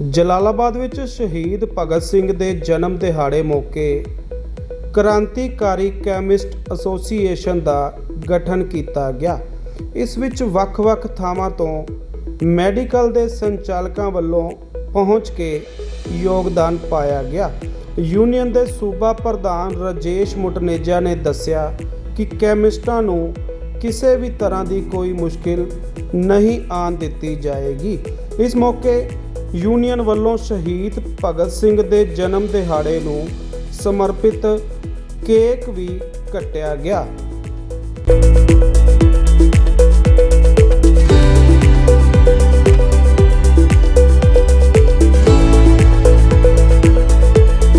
ਜਲਾਲਾਬਾਦ ਵਿੱਚ ਸ਼ਹੀਦ ਭਗਤ ਸਿੰਘ ਦੇ ਜਨਮ ਦਿਹਾੜੇ ਮੌਕੇ ਕ੍ਰਾਂਤੀਕਾਰੀ ਕੈਮਿਸਟ ਐਸੋਸੀਏਸ਼ਨ ਦਾ ਗਠਨ ਕੀਤਾ ਗਿਆ। ਇਸ ਵਿੱਚ ਵੱਖ-ਵੱਖ ਥਾਵਾਂ ਤੋਂ ਮੈਡੀਕਲ ਦੇ ਸੰਚਾਲਕਾਂ ਵੱਲੋਂ ਪਹੁੰਚ ਕੇ ਯੋਗਦਾਨ ਪਾਇਆ ਗਿਆ। ਯੂਨੀਅਨ ਦੇ ਸੂਬਾ ਪ੍ਰਧਾਨ ਰਾਜੇਸ਼ ਮੁਟਨੇਜਾ ਨੇ ਦੱਸਿਆ ਕਿ ਕੈਮਿਸਟਾਂ ਨੂੰ ਕਿਸੇ ਵੀ ਤਰ੍ਹਾਂ ਦੀ ਕੋਈ ਮੁਸ਼ਕਿਲ ਨਹੀਂ ਆਉਣ ਦਿੱਤੀ ਜਾਏਗੀ। ਇਸ ਮੌਕੇ ਯੂਨੀਅਨ ਵੱਲੋਂ ਸ਼ਹੀਦ ਭਗਤ ਸਿੰਘ ਦੇ ਜਨਮ ਦਿਹਾੜੇ ਨੂੰ ਸਮਰਪਿਤ ਕੇਕ ਵੀ ਕੱਟਿਆ ਗਿਆ।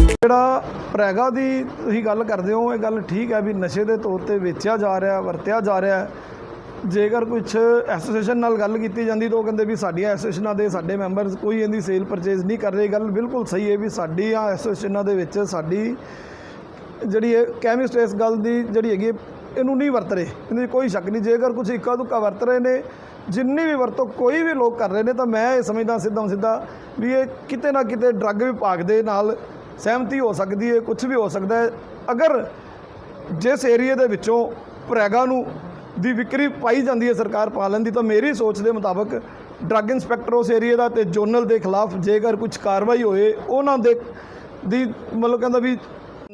ਜਿਹੜਾ ਪ੍ਰੈਗਾ ਦੀ ਤੁਸੀਂ ਗੱਲ ਕਰਦੇ ਹੋ, ਇਹ ਗੱਲ ਠੀਕ ਹੈ ਵੀ ਨਸ਼ੇ ਦੇ ਤੌਰ ਤੇ ਵੇਚਿਆ ਜਾ ਰਿਹਾ, ਵਰਤਿਆ ਜਾ ਰਿਹਾ ਜੇਕਰ ਕੁਝ ਐਸੋਸੀਏਸ਼ਨ ਨਾਲ ਗੱਲ ਕੀਤੀ ਜਾਂਦੀ ਤਾਂ ਉਹ ਕਹਿੰਦੇ ਵੀ ਸਾਡੀਆਂ ਐਸੋਸੀਏਸ਼ਨਾਂ ਦੇ ਸਾਡੇ ਮੈਂਬਰਸ ਕੋਈ ਇਹਦੀ ਸੇਲ ਪਰਚੇਜ਼ ਨਹੀਂ ਕਰ ਰਹੇ। ਗੱਲ ਬਿਲਕੁਲ ਸਹੀ ਹੈ ਵੀ ਸਾਡੀਆਂ ਐਸੋਸੀਏਸ਼ਨਾਂ ਦੇ ਵਿੱਚ ਸਾਡੀ ਜਿਹੜੀ ਇਹ ਕੈਮਿਸਟ ਇਸ ਗੱਲ ਦੀ ਜਿਹੜੀ ਹੈਗੀ ਹੈ, ਇਹਨੂੰ ਨਹੀਂ ਵਰਤ ਰਹੇ। ਇਹਦੇ 'ਚ ਕੋਈ ਸ਼ੱਕ ਨਹੀਂ। ਜੇਕਰ ਕੁਝ ਇੱਕਾ ਦੁੱਕਾ ਵਰਤ ਰਹੇ ਨੇ ਜਿੰਨੀ ਵੀ ਵਰਤੋਂ ਕੋਈ ਵੀ ਲੋਕ ਕਰ ਰਹੇ ਨੇ ਤਾਂ ਮੈਂ ਇਹ ਸਮਝਦਾ ਸਿੱਧਾ ਸਿੱਧਾ ਵੀ ਇਹ ਕਿਤੇ ਨਾ ਕਿਤੇ ਡਰੱਗ ਵਿਭਾਗ ਦੇ ਨਾਲ ਸਹਿਮਤੀ ਹੋ ਸਕਦੀ ਹੈ ਕੁਝ ਵੀ ਹੋ ਸਕਦਾ ਹੈ। ਅਗਰ ਜਿਸ ਏਰੀਏ ਦੇ ਵਿੱਚੋਂ ਪ੍ਰੈਗਾ ਨੂੰ ਦੀ ਵਿਕਰੀ ਪਾਈ ਜਾਂਦੀ ਹੈ ਸਰਕਾਰ ਪਾਲਣ ਦੀ, ਤਾਂ ਮੇਰੀ ਸੋਚ ਦੇ ਮੁਤਾਬਕ ਡਰੱਗ ਇੰਸਪੈਕਟਰ ਉਸ ਏਰੀਏ ਦਾ ਤੇ ਜੋਨਲ ਦੇ ਖਿਲਾਫ ਜੇਕਰ ਕੁਝ ਕਾਰਵਾਈ ਹੋਏ, ਉਹਨਾਂ ਦੇ ਦੀ ਮਤਲਬ ਕਹਿੰਦਾ ਵੀ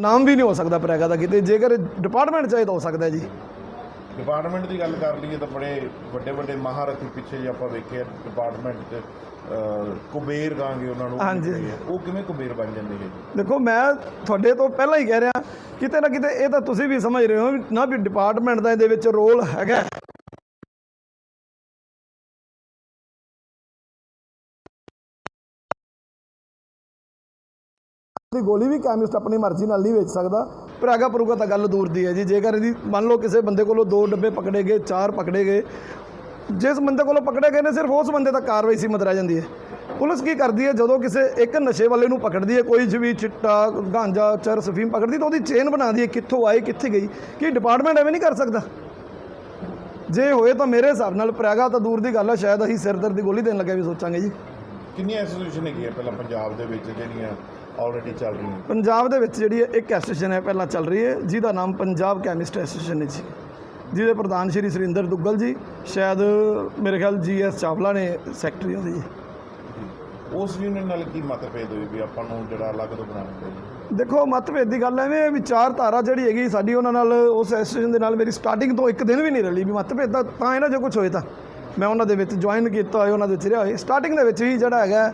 ਨਾਮ ਵੀ ਨਹੀਂ ਹੋ ਸਕਦਾ ਪ੍ਰੈਗਾ ਦਾ ਕਿਤੇ, ਜੇਕਰ ਡਿਪਾਰਟਮੈਂਟ ਚਾਹੇ ਤਾਂ ਹੋ ਸਕਦਾ ਜੀ। ਡਿਪਾਰਟਮੈਂਟ ਦੀ ਗੱਲ ਕਰ ਲਈਏ ਤਾਂ ਬੜੇ ਵੱਡੇ ਵੱਡੇ ਮਹਾਰਥੀ ਪਿੱਛੇ ਜੇ ਆਪਾਂ ਵੇਖਿਆ ਡਿਪਾਰਟਮੈਂਟ ਅਹ, ਕੁਬੇਰ ਕਹਾਂਗੇ ਉਹਨਾਂ ਨੂੰ ਹਾਂਜੀ। ਉਹ ਕਿਵੇਂ ਕੁਬੇਰ ਬਣ ਜਾਂਦੇ ਨੇ? ਦੇਖੋ ਮੈਂ ਤੁਹਾਡੇ ਤੋਂ ਪਹਿਲਾਂ ਹੀ ਕਹਿ ਰਿਹਾ ਕਿਤੇ ਨਾ ਕਿਤੇ ਇਹ ਤਾਂ ਤੁਸੀਂ ਵੀ ਸਮਝ ਰਹੇ ਹੋ ਵੀ ਨਾ ਵੀ ਡਿਪਾਰਟਮੈਂਟ ਦਾ ਇਹਦੇ ਵਿੱਚ ਰੋਲ ਹੈਗਾ। ਦੀ ਗੋਲੀ ਵੀ ਕੈਮਿਸਟ ਆਪਣੀ ਮਰਜ਼ੀ ਨਾਲ ਨਹੀਂ ਵੇਚ ਸਕਦਾ। ਪਰ ਆਗਾ ਤਾਂ ਗੱਲ ਦੂਰ ਦੀ ਹੈ ਜੀ। ਜੇਕਰ ਇਹਦੀ ਮੰਨ ਲਓ ਕਿਸੇ ਬੰਦੇ ਕੋਲੋਂ ਦੋ ਡੱਬੇ ਪਕੜੇ ਗਏ, ਚਾਰ ਪਕੜੇ ਗਏ, ਜਿਸ ਬੰਦੇ ਕੋਲੋਂ ਪਕੜੇ ਗਏ ਨੇ, ਸਿਰਫ ਉਸ ਬੰਦੇ ਤੱਕ ਕਾਰਵਾਈ ਸੀਮਤ ਰਹਿ ਜਾਂਦੀ ਹੈ। ਪੁਲਿਸ ਕੀ ਕਰਦੀ ਹੈ, ਜਦੋਂ ਕਿਸੇ ਇੱਕ ਨਸ਼ੇ ਵਾਲੇ ਨੂੰ ਪਕੜਦੀ ਹੈ, ਕੋਈ ਵੀ ਚਿੱਟਾ, ਗਾਂਜਾ, ਚਰ, ਸਫੀਮ ਪਕੜਦੀ ਤਾਂ ਉਹਦੀ ਚੇਨ ਬਣਾਉਂਦੀ ਹੈ, ਕਿੱਥੋਂ ਆਏ ਕਿੱਥੇ ਗਈ। ਕੀ ਡਿਪਾਰਟਮੈਂਟ ਐਵੇਂ ਨਹੀਂ ਕਰ ਸਕਦਾ? ਜੇ ਹੋਏ ਤਾਂ ਮੇਰੇ ਹਿਸਾਬ ਨਾਲ ਪ੍ਰੈਗਾ ਤਾਂ ਦੂਰ ਦੀ ਗੱਲ ਹੈ, ਸ਼ਾਇਦ ਅਸੀਂ ਸਿਰ ਦਰਦ ਦੀ ਗੋਲੀ ਦੇਣ ਲੱਗੇ ਵੀ ਸੋਚਾਂਗੇ ਜੀ। ਕਿੰਨੀਆਂ ਐਸੋਸੀਏਸ਼ਨ ਹੈਗੀਆਂ ਪਹਿਲਾਂ ਪੰਜਾਬ ਦੇ ਵਿੱਚ, ਜਿਹੜੀਆਂ ਆਲਰੇਡੀ ਚੱਲ ਰਹੀਆਂ ਪੰਜਾਬ ਦੇ ਵਿੱਚ ਜਿਹੜੀ ਹੈ ਇੱਕ ਐਸੋਸੀਏਸ਼ਨ ਹੈ ਪਹਿਲਾਂ ਚੱਲ ਰਹੀ ਹੈ ਜਿਹਦਾ ਨਾਮ ਪੰਜਾਬ ਕੈਮਿਸਟ ਐਸੋਸੀਏਸ਼ਨ ਹੈ ਜੀ। ਜਿਹਦੇ ਪ੍ਰਧਾਨ ਸ਼੍ਰੀ ਸੁਰਿੰਦਰ ਦੁੱਗਲ ਜੀ ਸ਼ਾਇਦ ਮੇਰੇ ਖਿਆਲ ਜੀਐਸ ਚਾਵਲਾ ਨੇ ਸੈਕਟਰੀ ਉਹਦੇ। ਜੀ ਉਸ ਯੂਨੀਅਨ ਨਾਲ ਕੀ ਮਤਭੇਦ ਹੋਈ ਵੀ ਆਪਾਂ ਨੂੰ ਜਿਹੜਾ ਅਲੱਗ ਤੋਂ ਬਣਾਉਣਾ ਚਾਹੀਦਾ? ਦੇਖੋ ਮਤਭੇਦ ਦੀ ਗੱਲ ਐਵੇਂ ਹੈ ਵੀ ਚਾਰਧਾਰਾ ਜਿਹੜੀ ਹੈਗੀ ਸਾਡੀ ਉਹਨਾਂ ਨਾਲ ਉਸ ਐਸੋਸੀਏਸ਼ਨ ਦੇ ਨਾਲ ਮੇਰੀ ਸਟਾਰਟਿੰਗ ਤੋਂ ਇੱਕ ਦਿਨ ਵੀ ਨਹੀਂ ਰਲੀ ਵੀ ਮਤਭੇਦ ਤਾਂ ਤਾਂ ਹੈ ਨਾ ਜੇ ਕੁਝ ਹੋਏ ਤਾਂ। ਮੈਂ ਉਹਨਾਂ ਦੇ ਵਿੱਚ ਜੁਆਇਨ ਕੀਤਾ ਹੋਇਆ ਉਹਨਾਂ ਦੇ ਵਿੱਚ ਰਿਹਾ ਹੋਇਆ। ਸਟਾਰਟਿੰਗ ਦੇ ਵਿੱਚ ਹੀ ਜਿਹੜਾ ਹੈਗਾ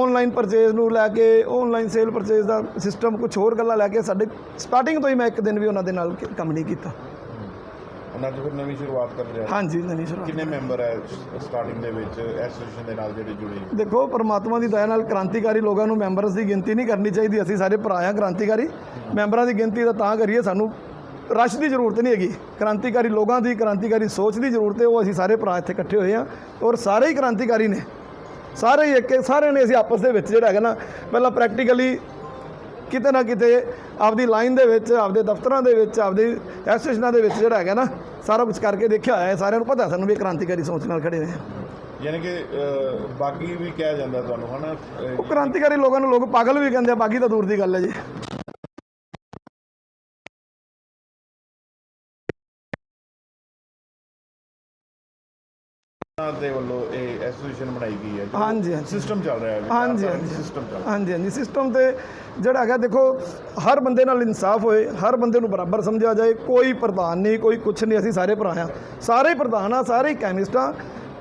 ਆਨਲਾਈਨ ਪਰਚੇਜ਼ ਨੂੰ ਲੈ ਕੇ ਆਨਲਾਈਨ ਸੇਲ ਪਰਚੇਜ਼ ਦਾ ਸਿਸਟਮ ਕੁਝ ਹੋਰ ਗੱਲਾਂ ਲੈ ਕੇ ਸਾਡੇ ਸਟਾਰਟਿੰਗ ਤੋਂ ਹੀ ਮੈਂ ਇੱਕ ਦਿਨ ਵੀ ਉਹਨਾਂ ਦੇ ਨਾਲ ਕੰਮ ਨਹੀਂ ਕੀਤਾ। ਉਹਨਾਂ ਅੱਜ ਫਿਰ ਨਵੀਂ ਸ਼ੁਰੂਆਤ ਕਰ ਰਿਹਾ ਹਾਂਜੀ ਨਹੀਂ ਸ਼ੁਰੂ ਕਿੰਨੇ ਮੈਂਬਰ ਹੈ ਸਟਾਰਟਿੰਗ ਦੇ ਵਿੱਚ ਐਸੋਸੀਏਸ਼ਨ ਦੇ ਨਾਲ ਜਿਹੜੇ ਜੁੜੇ ਦੇਖੋ ਪਰਮਾਤਮਾ ਦੀ ਦਇਆ ਨਾਲ ਕ੍ਰਾਂਤੀਕਾਰੀ ਲੋਕਾਂ ਨੂੰ ਮੈਂਬਰਸ ਦੀ ਗਿਣਤੀ ਨਹੀਂ ਕਰਨੀ ਚਾਹੀਦੀ। ਅਸੀਂ ਸਾਰੇ ਭਰਾ ਹਾਂ ਕ੍ਰਾਂਤੀਕਾਰੀ। ਮੈਂਬਰਾਂ ਦੀ ਗਿਣਤੀ ਤਾਂ ਤਾਂ ਕਰੀਏ ਸਾਨੂੰ ਰਸ਼ ਦੀ ਜ਼ਰੂਰਤ ਨਹੀਂ ਹੈਗੀ। ਕ੍ਰਾਂਤੀਕਾਰੀ ਲੋਕਾਂ ਦੀ ਕ੍ਰਾਂਤੀਕਾਰੀ ਸੋਚ ਦੀ ਜ਼ਰੂਰਤ ਹੈ ਉਹ ਅਸੀਂ ਸਾਰੇ ਭਰਾ ਇੱਥੇ ਇਕੱਠੇ ਹੋਏ ਹਾਂ ਔਰ ਸਾਰੇ ਹੀ ਕ੍ਰਾਂਤੀਕਾਰੀ ਨੇ। ਸਾਰੇ ਹੀ ਇੱਕ ਸਾਰਿਆਂ ਨੇ ਅਸੀਂ ਆਪਸ ਦੇ ਵਿੱਚ ਜਿਹੜਾ ਹੈਗਾ ਨਾ ਪਹਿਲਾਂ ਪ੍ਰੈਕਟੀਕਲੀ ਕਿਤੇ ਨਾ ਕਿਤੇ ਆਪਦੀ ਲਾਈਨ ਦੇ ਵਿੱਚ ਆਪਦੇ ਦਫ਼ਤਰਾਂ ਦੇ ਵਿੱਚ ਆਪਦੀ ਐਸੋਸੀਏਸ਼ਨਾਂ ਦੇ ਵਿੱਚ ਜਿਹੜਾ ਹੈਗਾ ਨਾ ਸਾਰਾ ਕੁਝ ਕਰਕੇ ਦੇਖਿਆ ਹੋਇਆ ਹੈ। ਸਾਰਿਆਂ ਨੂੰ ਪਤਾ ਸਾਨੂੰ ਵੀ ਕ੍ਰਾਂਤੀਕਾਰੀ ਸੋਚ ਨਾਲ ਖੜੇ ਹੋਏ ਹਾਂ। ਯਾਨੀ ਕਿ ਬਾਗੀ ਵੀ ਕਿਹਾ ਜਾਂਦਾ ਤੁਹਾਨੂੰ ਹਨਾ? ਉਹ ਕ੍ਰਾਂਤੀਕਾਰੀ ਲੋਕਾਂ ਨੂੰ ਲੋਕ ਪਾਗਲ ਵੀ ਕਹਿੰਦੇ ਆ ਬਾਕੀ ਤਾਂ ਦੂਰ ਦੀ ਗੱਲ ਹੈ ਜੀ। ਦੇ ਵੱਲੋਂ ਇਹ ਐਸੋਸੀਏਸ਼ਨ ਬਣਾਈ ਗਈ ਹੈ। ਹਾਂਜੀ ਹਾਂਜੀ। ਸਿਸਟਮ ਚੱਲ ਰਿਹਾ ਹੈ ਹਾਂਜੀ, ਹਾਂਜੀ। ਸਿਸਟਮ ਚੱਲ ਹਾਂਜੀ ਹਾਂਜੀ। ਸਿਸਟਮ ਤੇ ਜਿਹੜਾ ਹੈਗਾ ਦੇਖੋ ਹਰ ਬੰਦੇ ਨਾਲ ਇਨਸਾਫ ਹੋਏ ਹਰ ਬੰਦੇ ਨੂੰ ਬਰਾਬਰ ਸਮਝਿਆ ਜਾਏ ਕੋਈ ਪ੍ਰਧਾਨ ਨਹੀਂ ਕੋਈ ਕੁਛ ਨਹੀਂ ਅਸੀਂ ਸਾਰੇ ਭਰਾ ਹਾਂ। ਸਾਰੇ ਪ੍ਰਧਾਨ ਆ ਸਾਰੇ ਕੈਮਿਸਟ ਆ।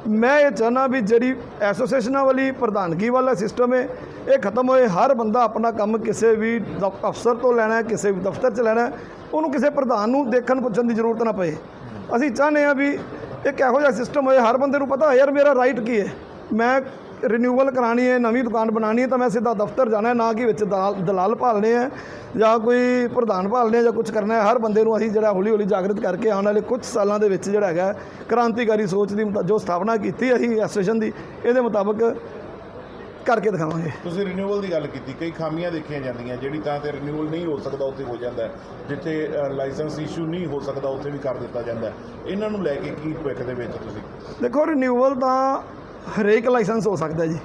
ਮੈਂ ਇਹ ਚਾਹੁੰਦਾ ਵੀ ਜਿਹੜੀ ਐਸੋਸੀਏਸ਼ਨਾਂ ਵਾਲੀ ਪ੍ਰਧਾਨਗੀ ਵਾਲਾ ਸਿਸਟਮ ਹੈ ਇਹ ਖਤਮ ਹੋਏ ਹਰ ਬੰਦਾ ਆਪਣਾ ਕੰਮ ਕਿਸੇ ਵੀ ਅਫਸਰ ਤੋਂ ਲੈਣਾ ਕਿਸੇ ਵੀ ਦਫ਼ਤਰ 'ਚ ਲੈਣਾ ਉਹਨੂੰ ਕਿਸੇ ਪ੍ਰਧਾਨ ਨੂੰ ਦੇਖਣ ਪੁੱਛਣ ਦੀ ਜ਼ਰੂਰਤ ਨਾ ਪਏ। ਅਸੀਂ ਚਾਹੁੰਦੇ ਹਾਂ ਵੀ ਇੱਕ ਇਹੋ ਜਿਹਾ ਸਿਸਟਮ ਹੋਇਆ ਹਰ ਬੰਦੇ ਨੂੰ ਪਤਾ ਯਾਰ ਮੇਰਾ ਰਾਈਟ ਕੀ ਹੈ? ਮੈਂ ਰਿਨਿਊਵਲ ਕਰਾਣੀ ਹੈ, ਨਵੀਂ ਦੁਕਾਨ ਬਣਾਣੀ ਹੈ, ਤਾਂ ਮੈਂ ਸਿੱਧਾ ਦਫ਼ਤਰ ਜਾਣਾ ਨਾ ਕਿ ਵਿੱਚ ਦਲਾਲ ਦਲਾਲ ਭਾਲਣੇ ਆ ਜਾਂ ਕੋਈ ਪ੍ਰਧਾਨ ਭਾਲਣੇ ਆ ਜਾਂ ਕੁਝ ਕਰਨਾ ਹੈ। ਹਰ ਬੰਦੇ ਨੂੰ ਅਸੀਂ ਜਿਹੜਾ ਹੌਲੀ ਹੌਲੀ ਜਾਗਰਤ ਕਰਕੇ ਆਉਣ ਵਾਲੇ ਕੁਝ ਸਾਲਾਂ ਦੇ ਵਿੱਚ ਜਿਹੜਾ ਹੈਗਾ, ਕ੍ਰਾਂਤੀਕਾਰੀ ਸੋਚ ਦੀ ਮੁਤਾ- ਜੋ ਸਥਾਪਨਾ ਕੀਤੀ ਅਸੀਂ ਐਸੋਸੀਏਸ਼ਨ ਦੀ, ਇਹਦੇ ਮੁਤਾਬਕ ਕਰਕੇ ਦਿਖਾਵਾਂਗੇ। ਤੁਸੀਂ ਰਿਨਿਊਅਲ ਦੀ ਗੱਲ ਕੀਤੀ ਕਈ ਖਾਮੀਆਂ ਦੇਖੀਆਂ ਜਾਂਦੀਆਂ ਜਿਹੜੀ ਤਾਂ ਤੇ ਰਿਨਿਊਅਲ ਨਹੀਂ ਹੋ ਸਕਦਾ ਉੱਥੇ ਹੋ ਜਾਂਦਾ ਹੈ। ਜਿੱਥੇ ਲਾਇਸੈਂਸ ਇਸ਼ੂ ਨਹੀਂ ਹੋ ਸਕਦਾ ਉੱਥੇ ਵੀ ਕਰ ਦਿੱਤਾ ਜਾਂਦਾ ਹੈ। ਇਹਨਾਂ ਨੂੰ ਲੈ ਕੇ ਕੀ ਭਵਿੱਖ ਦੇ ਵਿੱਚ ਤੁਸੀਂ? ਦੇਖੋ ਰਿਨਿਊਵਲ ਤਾਂ ਹਰੇਕ ਲਾਇਸੈਂਸ ਹੋ ਸਕਦਾ ਜੀ।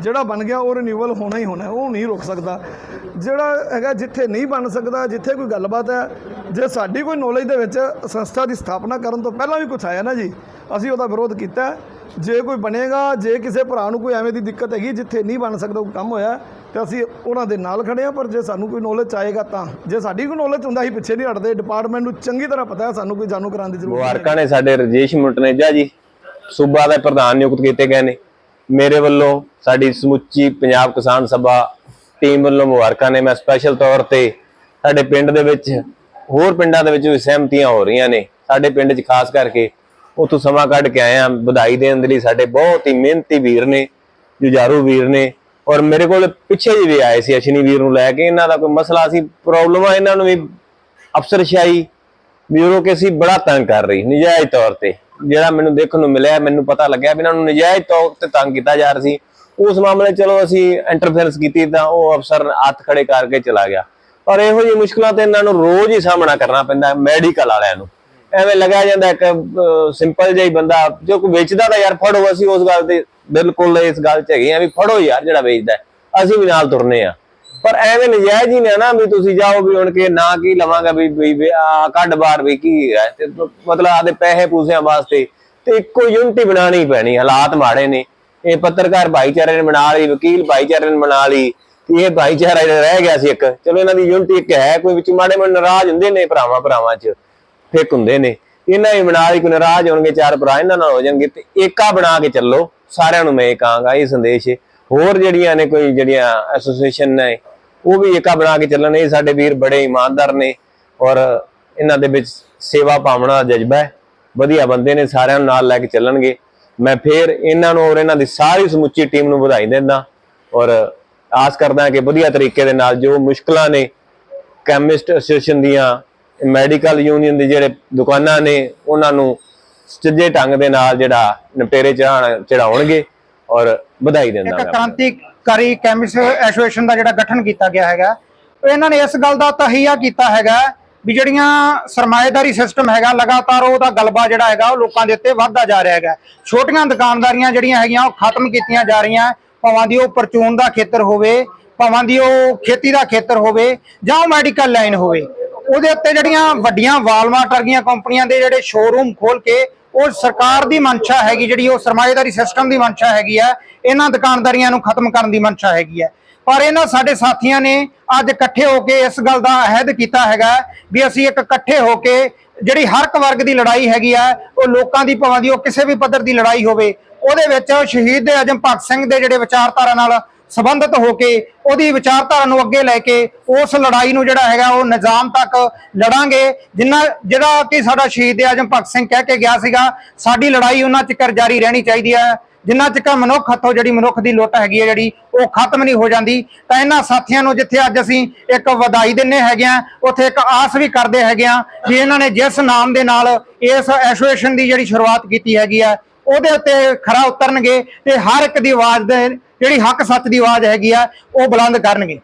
ਜਿਹੜਾ ਬਣ ਗਿਆ ਉਹ ਰਿਨਿਊਅਲ ਹੋਣਾ ਹੀ ਹੋਣਾ ਹੈ, ਉਹ ਨਹੀਂ ਰੁਕ ਸਕਦਾ। ਜਿਹੜਾ ਹੈਗਾ ਜਿੱਥੇ ਨਹੀਂ ਬਣ ਸਕਦਾ ਜਿੱਥੇ ਕੋਈ ਗੱਲਬਾਤ ਹੈ ਜੇ ਸਾਡੀ ਕੋਈ ਨੌਲੇਜ ਦੇ ਵਿੱਚ ਸੰਸਥਾ ਦੀ ਸਥਾਪਨਾ ਕਰਨ ਤੋਂ ਪਹਿਲਾਂ ਵੀ ਕੁਝ ਆਇਆ ਨਾ ਜੀ ਅਸੀਂ ਉਹਦਾ ਵਿਰੋਧ ਕੀਤਾ। ਹੈ। ਜੇ ਕੋਈ ਬਣੇਗਾ ਜੇ ਕਿਸੇ ਭਰਾ ਨੂੰ ਕੋਈ ਐਵੇਂ ਦੀ ਦਿੱਕਤ ਹੈਗੀ ਜਿੱਥੇ ਨਹੀਂ ਬਣ ਸਕਦਾ ਕੋਈ ਕੰਮ ਹੋਇਆ ਤੇ ਅਸੀਂ ਉਹਨਾਂ ਦੇ ਨਾਲ ਖੜੇ ਆ ਪਰ ਜੇ ਸਾਨੂੰ ਕੋਈ ਨੌਲੇਜ ਆਏਗਾ ਤਾਂ। ਜੇ ਸਾਡੀ ਕੋਈ ਨੌਲੇਜ ਹੁੰਦਾ ਅਸੀਂ ਪਿੱਛੇ ਨਹੀਂ ਹਟਦੇ। ਡਿਪਾਰਟਮੈਂਟ ਨੂੰ ਚੰਗੀ ਤਰ੍ਹਾਂ ਪਤਾ ਹੈ ਸਾਨੂੰ ਕੋਈ ਜਾਣੂ ਕਰਾਉਣ ਦੀ ਜ਼ਰੂਰਤ ਨਹੀਂ। ਮੁਬਾਰਕਾਂ ਨੇ ਸਾਡੇ ਰਜੇਸ਼ ਮੁੰਟਨੇਜਾ ਜੀ। ਸੂਬਾ ਦੇ ਪ੍ਰਧਾਨ ਨਿਯੁਕਤ ਕੀਤੇ ਗਏ ਨੇ। ਮੇਰੇ ਵੱਲੋਂ ਸਾਡੀ ਸਮੁੱਚੀ ਪੰਜਾਬ ਕਿਸਾਨ ਸਭਾ ਟੀਮ ਵੱਲੋਂ ਮੁਬਾਰਕਾਂ ਨੇ। ਮੈਂ ਸਪੈਸ਼ਲ ਤੌਰ ਤੇ ਸਾਡੇ ਪਿੰਡ ਦੇ ਵਿੱਚ, ਹੋਰ ਪਿੰਡਾਂ ਦੇ ਵਿੱਚ ਵੀ ਸਹਿਮਤੀਆਂ ਹੋ ਰਹੀਆਂ ਨੇ। ਸਾਡੇ ਪਿੰਡ 'ਚ ਖਾਸ ਕਰਕੇ ਉੱਥੋਂ ਸਮਾਂ ਕੱਢ ਕੇ ਆਏ ਆ ਵਧਾਈ ਦੇਣ ਦੇ ਲਈ ਸਾਡੇ ਬਹੁਤ ਹੀ ਮਿਹਨਤੀ ਵੀਰ ਨੇ, ਜੁਝਾਰੂ ਵੀਰ ਨੇ। ਔਰ ਮੇਰੇ ਕੋਲ ਪਿੱਛੇ ਜਿਹੇ ਵੀ ਆਏ ਸੀ, ਅਸ਼ਨੀ ਵੀਰ ਨੂੰ ਲੈ ਕੇ। ਇਹਨਾਂ ਦਾ ਕੋਈ ਮਸਲਾ ਸੀ ਪ੍ਰੋਬਲਮ ਆ, ਇਹਨਾਂ ਨੂੰ ਵੀ ਅਫਸਰਸ਼ਾਹੀ ਬਿਊਰੋਕ੍ਰੇਸੀ ਬੜਾ ਤੰਗ ਕਰ ਰਹੀ, ਨਜਾਇਜ਼ ਤੌਰ ਤੇ। ਜਿਹੜਾ ਮੈਨੂੰ ਦੇਖਣ ਨੂੰ ਮਿਲਿਆ, ਮੈਨੂੰ ਪਤਾ ਲੱਗਿਆ ਵੀ ਇਹਨਾਂ ਨੂੰ ਨਜਾਇਜ਼ ਤੌਰ ਤੇ ਤੰਗ ਕੀਤਾ ਜਾ ਰਿਹਾ ਸੀ। ਉਸ ਮਾਮਲੇ ਚਲੋ ਅਸੀਂ ਇੰਟਰਫੇਰੈਂਸ ਕੀਤੀ ਤਾਂ ਉਹ ਅਫਸਰ ਹੱਥ ਖੜੇ ਕਰਕੇ ਚਲਾ ਗਿਆ। ਪਰ ਇਹੋ ਜਿਹੀ ਮੁਸ਼ਕਲਾਂ ਤੇ ਇਹਨਾਂ ਨੂੰ ਰੋਜ਼ ਹੀ ਸਾਹਮਣਾ ਕਰਨਾ ਪੈਂਦਾ ਮੈਡੀਕਲ ਵਾਲਿਆਂ ਨੂੰ। ਐਵੇਂ ਲਗਾਇਆ ਜਾਂਦਾ ਇੱਕ ਸਿੰਪਲ ਜਿਹਾ ਹੀ ਬੰਦਾ, ਜੋ ਕੋਈ ਵੇਚਦਾ ਤਾਂ ਯਾਰ ਫੜੋ, ਅਸੀਂ ਉਸ ਗੱਲ ਤੇ ਬਿਲਕੁਲ ਇਸ ਗੱਲ 'ਚ ਹੈਗੇ ਆ ਵੀ ਫੜੋ ਯਾਰ ਜਿਹੜਾ ਵੇਚਦਾ ਅਸੀਂ ਵੀ ਨਾਲ ਤੁਰਨੇ ਆ। ਪਰ ਐਵੇਂ ਨਜਾਇਜ਼ ਹੀ ਨੇ ਨਾ ਵੀ ਤੁਸੀਂ ਜਾਓ ਵੀ ਹੁਣ ਕੇ ਨਾ ਕੀ ਲਵਾਂਗਾ ਵੀ ਵੀ ਆ ਕੱਢ ਬਾਹਰ ਵੀ ਕੀ ਹੈ? ਤੇ ਮਤਲਬ ਆਦੇ ਪੈਸੇ ਪੂਸਿਆਂ ਵਾਸਤੇ ਤੇ ਇੱਕੋ ਯੂਨਿਟੀ ਬਣਾਣੀ ਪੈਣੀ, ਹਾਲਾਤ ਮਾੜੇ ਨੇ। ਇਹ ਪੱਤਰਕਾਰ ਭਾਈਚਾਰੇ ਨੇ ਬਣਾ ਲਈ, ਵਕੀਲ ਭਾਈਚਾਰੇ ਨੇ ਬਣਾ ਲਈ ਇਹ ਭਾਈਚਾਰਾ ਜਿਹੜਾ ਰਹਿ ਗਿਆ ਸੀ ਇੱਕ। ਚਲੋ ਇਹਨਾਂ ਦੀ ਯੂਨਿਟੀ ਇੱਕ ਹੈ, ਕੋਈ ਵਿੱਚ ਮਾੜੇ ਮੋਟੇ ਨਾਰਾਜ਼ ਹੁੰਦੇ ਨੇ ਭਰਾਵਾਂ ਭਰਾਵਾਂ 'ਚ, ਫਿੱਕ ਹੁੰਦੇ ਨੇ। ਇਹਨਾਂ ਹੀ ਬਣਾ ਲਈ, ਕੋਈ ਨਾਰਾਜ਼ ਹੋਣਗੇ, ਚਾਰ ਭਰਾ ਇਹਨਾਂ ਨਾਲ ਹੋ ਜਾਣਗੇ, ਤੇ ਏਕਾ ਬਣਾ ਕੇ ਚੱਲੋ। ਸਾਰਿਆਂ ਨੂੰ ਮੈਂ ਇਹ ਕਹਾਂਗਾ, ਇਹ ਸੰਦੇਸ਼ ਹੋਰ ਜਿਹੜੀਆਂ ਨੇ ਕੋਈ ਜਿਹੜੀਆਂ ਐਸੋਸੀਏਸ਼ਨ ਨੇ ਉਹ ਵੀ ਏਕਾ ਬਣਾ ਕੇ ਚੱਲਣ। ਇਹ ਸਾਡੇ ਵੀਰ ਬੜੇ ਇਮਾਨਦਾਰ ਨੇ ਔਰ ਇਹਨਾਂ ਦੇ ਵਿੱਚ ਸੇਵਾ ਭਾਵਨਾ ਦਾ ਜਜ਼ਬਾ ਹੈ। ਵਧੀਆ ਬੰਦੇ ਨੇ ਸਾਰਿਆਂ ਨੂੰ ਨਾਲ ਲੈ ਕੇ ਚੱਲਣਗੇ। ਮੈਂ ਫੇਰ ਇਹਨਾਂ ਨੂੰ ਔਰ ਇਹਨਾਂ ਦੀ ਸਾਰੀ ਸਮੁੱਚੀ ਟੀਮ ਨੂੰ ਵਧਾਈ ਦਿੰਦਾ ਔਰ ਆਸ ਕਰਦਾ ਕਿ ਵਧੀਆ ਤਰੀਕੇ ਦੇ ਨਾਲ ਜੋ ਮੁਸ਼ਕਲਾਂ ਨੇ ਕੈਮਿਸਟ ਐਸੋਸੀਏਸ਼ਨ ਦੀਆਂ ਮੈਡੀਕਲ ਯੂਨੀਅਨ ਦੇ ਜਿਹੜੇ ਦੁਕਾਨਾਂ ਨੇ ਉਹਨਾਂ ਨੂੰ ਸਿੱਧੇ ਢੰਗ ਦੇ ਨਾਲ ਜਿਹੜਾ ਨਿਪਟੇਰੇ ਚੜਾਉਣ ਚੜਾਉਣਗੇ ਔਰ ਵਧਾਈ ਦਿੰਦਾ ਇੱਕ ਮੈਂ ਕ੍ਰਾਂਤੀਕਾਰੀ ਕੈਮਿਸਟ ਐਸੋਸੀਏਸ਼ਨ ਦਾ ਜਿਹੜਾ ਗਠਨ ਕੀਤਾ ਗਿਆ ਹੈਗਾ, ਇਹਨਾਂ ਨੇ ਇਸ ਗੱਲ ਦਾ ਤਹੀਆ ਕੀਤਾ ਹੈਗਾ ਵੀ ਜਿਹੜੀਆਂ ਸਰਮਾਏਦਾਰੀ ਸਿਸਟਮ ਹੈਗਾ, ਲਗਾਤਾਰ ਉਹਦਾ ਗਲਬਾ ਜਿਹੜਾ ਹੈਗਾ, ਉਹ ਲੋਕਾਂ ਦੇ ਉੱਤੇ ਵੱਧਦਾ ਜਾ ਰਿਹਾ ਹੈਗਾ। ਛੋਟੀਆਂ ਦੁਕਾਨਦਾਰੀਆਂ ਜਿਹੜੀਆਂ ਹੈਗੀਆਂ, ਉਹ ਖਤਮ ਕੀਤੀਆਂ ਜਾ ਰਹੀਆਂ, ਭਾਵਾਂ ਦੀ ਉਹ ਪਰਚੂਨ ਦਾ ਖੇਤਰ ਹੋਵੇ, ਭਾਵਾਂ ਦੀ ਉਹ ਖੇਤੀ ਦਾ ਖੇਤਰ ਹੋਵੇ ਜਾਂ ਉਹ ਮੈਡੀਕਲ ਲਾਈਨ ਹੋਵੇ। ਉਹਦੇ ਉੱਤੇ ਜਿਹੜੀਆਂ ਵੱਡੀਆਂ ਵਾਲਮਾਰਟ ਵਰਗੀਆਂ ਕੰਪਨੀਆਂ ਦੇ ਜਿਹੜੇ ਸ਼ੋਰੂਮ ਖੋਲ ਕੇ ਉਹ ਸਰਕਾਰ ਦੀ ਮਨਸ਼ਾ ਹੈਗੀ, ਜਿਹੜੀ ਉਹ ਸਰਮਾਏਦਾਰੀ ਸਿਸਟਮ ਦੀ ਮਨਸ਼ਾ ਹੈਗੀ ਆ, ਇਹਨਾਂ ਦੁਕਾਨਦਾਰੀਆਂ ਨੂੰ ਖਤਮ ਕਰਨ ਦੀ ਮਨਸ਼ਾ ਹੈਗੀ ਹੈ ਪਰ ਇਹਨਾਂ ਸਾਡੇ ਸਾਥੀਆਂ ਨੇ ਅੱਜ ਇਕੱਠੇ ਹੋ ਕੇ ਇਸ ਗੱਲ ਦਾ ਅਹਿਦ ਕੀਤਾ ਹੈਗਾ ਵੀ ਅਸੀਂ ਇੱਕ ਇਕੱਠੇ ਹੋ ਕੇ ਜਿਹੜੀ ਹਰ ਇੱਕ ਵਰਗ ਦੀ ਲੜਾਈ ਹੈਗੀ ਆ, ਉਹ ਲੋਕਾਂ ਦੀ ਭਾਵਾਂ ਦੀ, ਉਹ ਕਿਸੇ ਵੀ ਪੱਧਰ ਦੀ ਲੜਾਈ ਹੋਵੇ, ਉਹਦੇ ਵਿੱਚ ਸ਼ਹੀਦ ਦੇ ਅਜਮ ਭਗਤ ਸਿੰਘ ਦੇ ਜਿਹੜੇ ਵਿਚਾਰਧਾਰਾ ਨਾਲ ਸੰਬੰਧਿਤ ਹੋ ਕੇ ਉਹਦੀ ਵਿਚਾਰਧਾਰਾ ਨੂੰ ਅੱਗੇ ਲੈ ਕੇ ਉਸ ਲੜਾਈ ਨੂੰ ਜਿਹੜਾ ਹੈਗਾ ਉਹ ਨਿਜ਼ਾਮ ਤੱਕ ਲੜਾਂਗੇ। ਜਿੰਨਾ ਜਿਹੜਾ ਕਿ ਸਾਡਾ ਸ਼ਹੀਦ ਆਜਮ ਭਗਤ ਸਿੰਘ ਕਹਿ ਕੇ ਗਿਆ ਸੀਗਾ, ਸਾਡੀ ਲੜਾਈ ਉਹਨਾਂ ਚਿਕਰ ਜਾਰੀ ਰਹਿਣੀ ਚਾਹੀਦੀ ਹੈ। ਜਿੰਨਾ ਚਿਕਰ ਮਨੁੱਖ ਹੱਥੋਂ ਜਿਹੜੀ ਮਨੁੱਖ ਦੀ ਲੁੱਟ ਹੈਗੀ ਹੈ ਜਿਹੜੀ, ਉਹ ਖਤਮ ਨਹੀਂ ਹੋ ਜਾਂਦੀ। ਤਾਂ ਇਹਨਾਂ ਸਾਥੀਆਂ ਨੂੰ ਜਿੱਥੇ ਅੱਜ ਅਸੀਂ ਇੱਕ ਵਧਾਈ ਦਿੰਨੇ ਹੈਗੇ ਆ ਉੱਥੇ ਇੱਕ ਆਸ ਵੀ ਕਰਦੇ ਹੈਗੇ ਆ ਵੀ ਇਹਨਾਂ ਨੇ ਜਿਸ ਨਾਮ ਦੇ ਨਾਲ ਇਸ ਐਸੋਸੀਏਸ਼ਨ ਦੀ ਜਿਹੜੀ ਸ਼ੁਰੂਆਤ ਕੀਤੀ ਹੈਗੀ ਆ ਉਹਦੇ ਉੱਤੇ ਖਰਾ ਉਤਰਨਗੇ ਤੇ ਹਰ ਇੱਕ ਦੀ ਆਵਾਜ਼ ਦੇ ਜਿਹੜੀ ਹੱਕ ਸੱਚ ਦੀ ਆਵਾਜ਼ ਹੈਗੀ ਆ ਉਹ ਬੁਲੰਦ ਕਰਨਗੇ।